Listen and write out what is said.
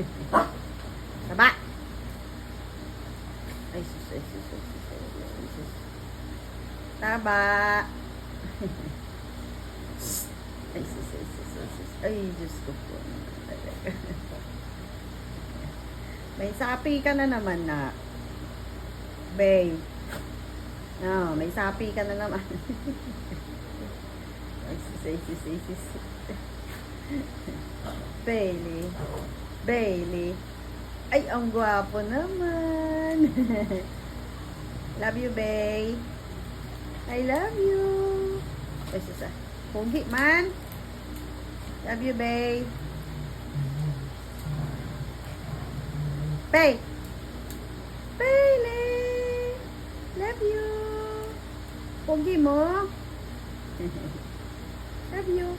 Taba. Ay, sus, ay, sus, ay, sus, ay, ay, sus. Taba. Ay, sus, ay, sus, ay, sus. Ay, Diyos ko po. May sapi ka na naman na. Bay. No, may sapi ka na naman. ay, sus, ay, sus, ay, sus. Bailey. Bailey. Ay, ang gwapo naman. love you, Bay. I love you. Ay, sus, ah. Pogi man. Love you, Bay. Bay. Bailey. Love you. Pogi mo. love you.